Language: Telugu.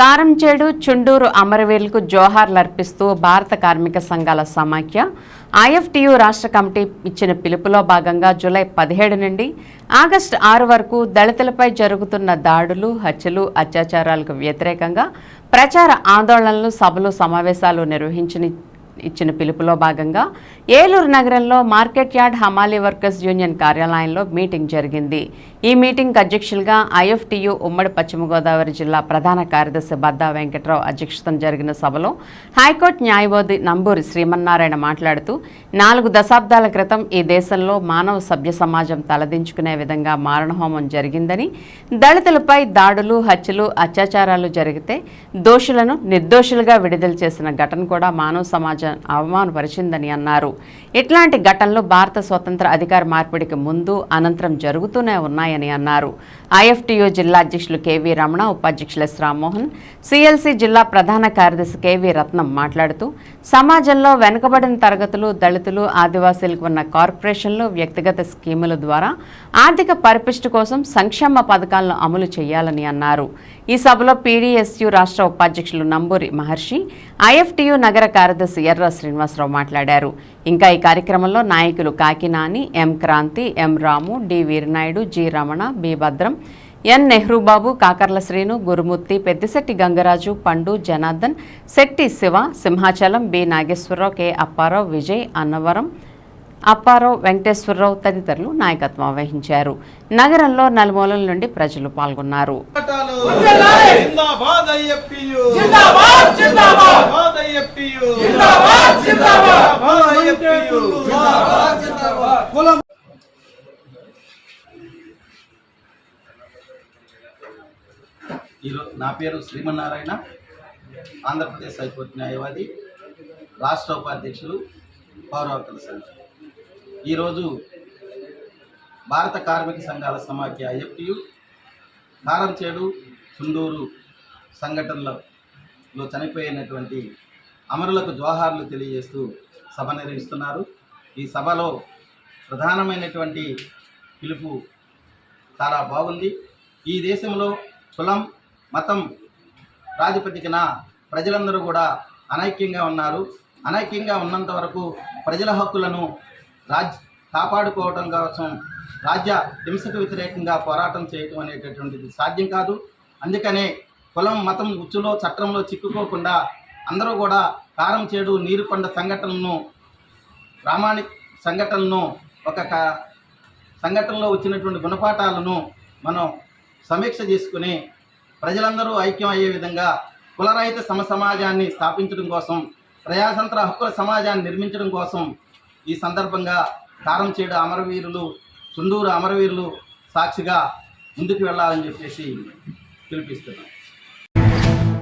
కారంచేడు చుండూరు అమరవీరులకు జోహార్లర్పిస్తూ భారత కార్మిక సంఘాల సమాఖ్య ఐఎఫ్టియు రాష్ట్ర కమిటీ ఇచ్చిన పిలుపులో భాగంగా జూలై పదిహేడు నుండి ఆగస్టు ఆరు వరకు దళితులపై జరుగుతున్న దాడులు హత్యలు అత్యాచారాలకు వ్యతిరేకంగా ప్రచార ఆందోళనలు సభలు సమావేశాలు నిర్వహించిన ఇచ్చిన పిలుపులో భాగంగా ఏలూరు నగరంలో మార్కెట్ యార్డ్ హమాలీ వర్కర్స్ యూనియన్ కార్యాలయంలో మీటింగ్ జరిగింది. ఈ మీటింగ్ అధ్యక్షులుగా ఐఎఫ్టియు ఉమ్మడి పశ్చిమ గోదావరి జిల్లా ప్రధాన కార్యదర్శి బద్దా వెంకట్రావు అధ్యక్షతన జరిగిన సభలో హైకోర్టు న్యాయవాది నంబూరి శ్రీమన్నారాయణ మాట్లాడుతూ నాలుగు దశాబ్దాల క్రితం ఈ దేశంలో మానవ సభ్య సమాజం తలదించుకునే విధంగా మారణహోమం జరిగిందని దళితులపై దాడులు హత్యలు అత్యాచారాలు జరిగితే దోషులను నిర్దోషులుగా విడుదల చేసిన ఘటన కూడా మానవ సమాజం అవమానపరిచిందని అన్నారు. ఇట్లాంటి ఘటనలు భారత స్వతంత్ర అధికార మార్పిడికి ముందు అనంతరం జరుగుతూనే ఉన్నాయని అన్నారు. ఐఎఫ్టియు జిల్లా అధ్యక్షులు కేవీ రమణ ఉపాధ్యక్షులు ఎస్ రామ్మోహన్ సిఎల్సి జిల్లా ప్రధాన కార్యదర్శి కేవీ రత్నం మాట్లాడుతూ సమాజంలో వెనుకబడిన తరగతులు దళితులు ఆదివాసీలకు ఉన్న కార్పొరేషన్లు వ్యక్తిగత స్కీముల ద్వారా ఆర్థిక పరిపుష్టి కోసం సంక్షేమ పథకాలను అమలు చేయాలని అన్నారు. ఈ సభలో పీడీఎస్యు రాష్ట్ర ఉపాధ్యక్షులు నంబూరి మహర్షి ఐఎఫ్టియు నగర కార్యదర్శి ఎర్ర శ్రీనివాసరావు మాట్లాడారు. ఇంకా ఈ కార్యక్రమంలో నాయకులు Kakinani M Kranti M Ramu D Veeranaidu G Ramana B Bhadram N Nehrubabu Kakarla Srinu Gurumurthy Peddisetti Gangaraju Pandu Janardhan Shetty Siva Simhachalam B Nageswararao K Apparao Vijay Annavaram Apparao Venkateswararao తదితరులు నాయకత్వం వహించారు. నగరంలో నలుమూలల నుండి ప్రజలు పాల్గొన్నారు. ఈరోజు నా పేరు శ్రీమన్నారాయణ. ఆంధ్రప్రదేశ్ హైకోర్టు న్యాయవాది రాష్ట్ర ఉపాధ్యక్షులు పౌర హక్కుల సంఘం. ఈరోజు భారత కార్మిక సంఘాల సమాఖ్య ఐఎఫ్టియు కారంచేడు చుండూరు సంఘటనలలో చనిపోయినటువంటి అమరులకు జోహార్లు తెలియజేస్తూ సభ నిర్వహిస్తున్నారు. ఈ సభలో ప్రధానమైనటువంటి పిలుపు చాలా బాగుంది. ఈ దేశంలో కులం మతం ప్రాతిపదికన ప్రజలందరూ కూడా అనైక్యంగా ఉన్నారు. అనైక్యంగా ఉన్నంత వరకు ప్రజల హక్కులను రాజ్ కాపాడుకోవడం కోసం రాజ్య హింసకు వ్యతిరేకంగా పోరాటం చేయటం అనేటటువంటిది సాధ్యం కాదు. అందుకనే కులం మతం ఉచ్చులో చట్టంలో చిక్కుకోకుండా అందరూ కూడా కారం చేడు నీరుకొండ సంఘటనలను ప్రామాణిక సంఘటనలను ఒక క- సంఘటనలో వచ్చినటువంటి గుణపాఠాలను మనం సమీక్ష చేసుకుని ప్రజలందరూ ఐక్యం అయ్యే విధంగా కులరహిత సమ సమాజాన్ని స్థాపించడం కోసం ప్రజాతంత్ర హక్కుల సమాజాన్ని నిర్మించడం కోసం ఈ సందర్భంగా కారం చేయడం అమరవీరులు చుండూరు అమరవీరులు సాక్షిగా ముందుకు వెళ్ళాలని చెప్పేసి పిలిపిస్తున్నాం.